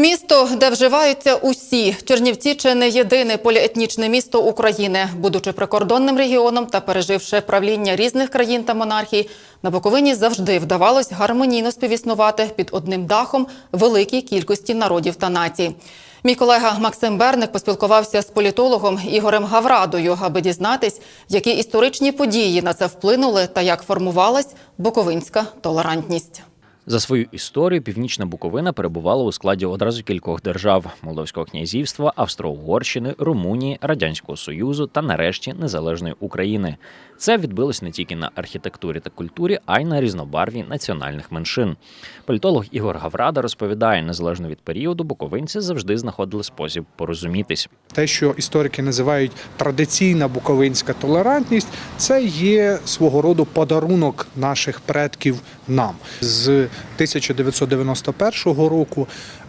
Місто, де вживаються усі. Чернівці чи не єдине поліетнічне місто України. Будучи прикордонним регіоном та переживши правління різних країн та монархій, на Буковині завжди вдавалось гармонійно співіснувати під одним дахом великій кількості народів та націй. Мій колега Максим Берник поспілкувався з політологом Ігорем Гаврадою, аби дізнатись, які історичні події на це вплинули та як формувалась буковинська толерантність. За свою історію північна Буковина перебувала у складі одразу кількох держав: Молдовського князівства, Австро-Угорщини, Румунії, Радянського Союзу та нарешті незалежної України. Це відбилось не тільки на архітектурі та культурі, а й на різнобарві національних меншин. Політолог Ігор Гаврада розповідає, незалежно від періоду, буковинці завжди знаходили спосіб порозумітись. Те, що історики називають традиційна буковинська толерантність, це є свого роду подарунок наших предків нам з 1991 року.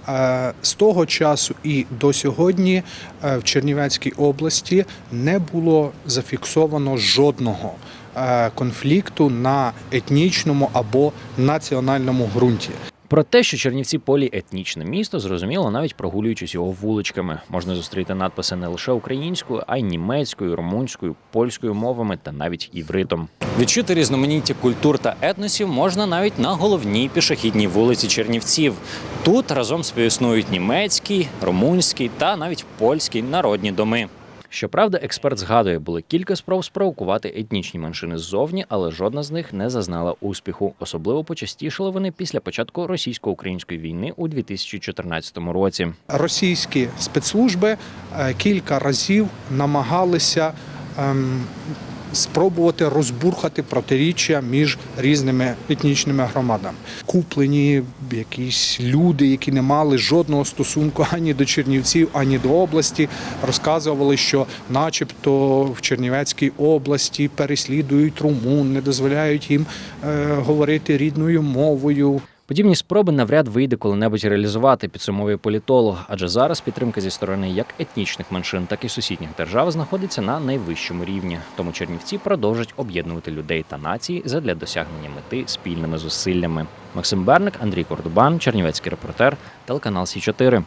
е, З того часу і до сьогодні е, в Чернівецькій області не було зафіксовано жодного е, конфлікту на етнічному або національному ґрунті. Про те, що Чернівці поліетнічне місто, зрозуміло навіть прогулюючись його вуличками. Можна зустріти надписи не лише українською, а й німецькою, румунською, польською мовами та навіть івритом. Відчути різноманіття культур та етносів можна навіть на головній пішохідній вулиці Чернівців. Тут разом співіснують німецький, румунський та навіть польський народні доми. Щоправда, експерт згадує, були кілька спроб спровокувати етнічні меншини ззовні, але жодна з них не зазнала успіху. Особливо почастішали вони після початку російсько-української війни у 2014 році. російські спецслужби е, кілька разів намагалися ем, спробувати розбурхати протиріччя між різними етнічними громадами. Куплені якісь люди, які не мали жодного стосунку ані до Чернівців, ані до області, розказували, що, начебто, в Чернівецькій області переслідують румун, не дозволяють їм е, говорити рідною мовою. Подібні спроби навряд вийде коли-небудь реалізувати, підсумовує політолог, адже зараз підтримка зі сторони як етнічних меншин, так і сусідніх держав знаходиться на найвищому рівні. Тому Чернівці продовжать об'єднувати людей та нації задля досягнення мети спільними зусиллями. Максим Берник, Андрій Кордубан, Чернівецький репортер, телеканал Сі 4